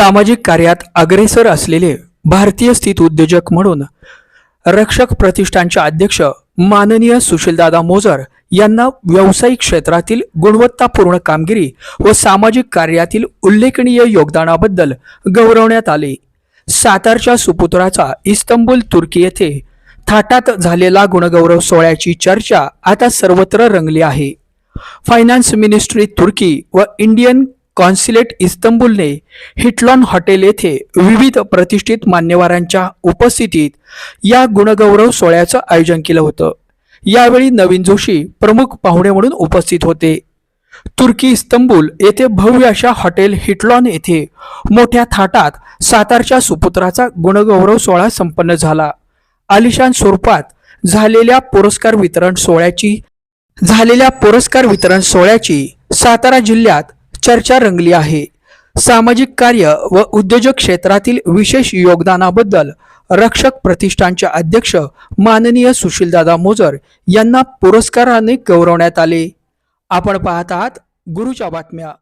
सामाजिक कार्यात अग्रेसर असलेले भारतीय स्थित उद्योजक म्हणून रक्षक प्रतिष्ठानचे अध्यक्ष माननीय सुशीलदादा मोजर यांना व्यावसायिक क्षेत्रातील गुणवत्तापूर्ण कामगिरी व सामाजिक कार्यातील उल्लेखनीय योगदानाबद्दल गौरवण्यात आले. सातारच्या सुपुत्राचा इस्तंबुल तुर्की येथे थाटात झालेला गुणगौरव सोहळ्याची चर्चा आता सर्वत्र रंगली आहे. फायनान्स मिनिस्ट्री तुर्की व इंडियन कॉन्सिलेट इस्तंबुलने हिटलॉन हॉटेल येथे विविध प्रतिष्ठित मान्यवरांच्या उपस्थितीत या गुणगौरव सोहळ्याचं आयोजन केलं होतं. यावेळी नवीन जोशी प्रमुख पाहुणे म्हणून उपस्थित होते. तुर्की इस्तंबूल येथे भव्य अशा हॉटेल हिटलॉन येथे मोठ्या थाटात सातारच्या सुपुत्राचा गुणगौरव सोहळा संपन्न झाला. आलिशान स्वरूपात झालेल्या पुरस्कार वितरण सोहळ्याची झालेल्या पुरस्कार वितरण सोहळ्याची सातारा जिल्ह्यात चर्चा रंगली आहे. सामाजिक कार्य व उद्योजक क्षेत्रातील विशेष योगदानाबद्दल रक्षक प्रतिष्ठानचे अध्यक्ष माननीय सुशीलदादा मोजर यांना पुरस्काराने गौरवण्यात आले. आपण पाहत आहात गुरुच्या बातम्या.